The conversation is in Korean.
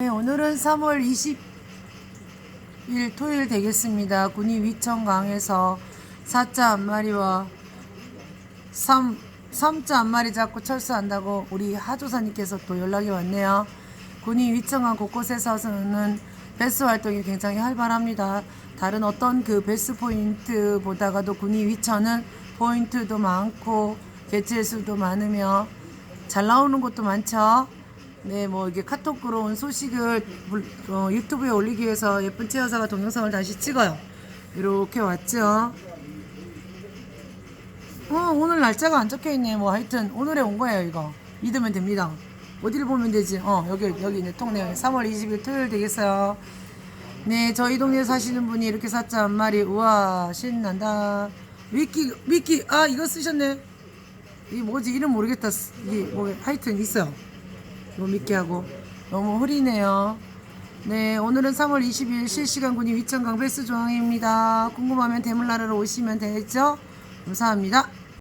네, 오늘은 3월 20일 토요일 되겠습니다. 군이 위천강에서 4자 한 마리와 3, 3자 한 마리 잡고 철수한다고 우리 하조사님께서 또 연락이 왔네요. 군이 위천강 곳곳에서는 배스 활동이 굉장히 활발합니다. 다른 어떤 그 배스 포인트보다가도 군이 위천은 포인트도 많고 개체 수도 많으며 잘 나오는 곳도 많죠. 네, 뭐 이게 카톡으로 온 소식을 물- 어, 유튜브에 올리기 위해서 예쁜 채 여사가 동영상을 다시 찍어요. 이렇게 왔죠. 어, 오늘 날짜가 안 적혀 있네. 뭐 하여튼 오늘에 온 거예요, 이거. 믿으면 됩니다. 어디를 보면 되지? 어, 여기 여기 있네. 통내 3월 20일 토요일 되겠어요. 네, 저희 동네에 사시는 분이 이렇게 사자 한 마리. 우와, 신난다. 미끼 미끼 아, 이거 쓰셨네. 이 뭐지? 이름 모르겠다. 이게 뭐 하여튼 있어요. 이거 미끼하고 너무 흐리네요. 네, 오늘은 3월 20일 실시간 군인 위천강 베스 조항입니다. 궁금하면 대물나라로 오시면 되겠죠? 감사합니다.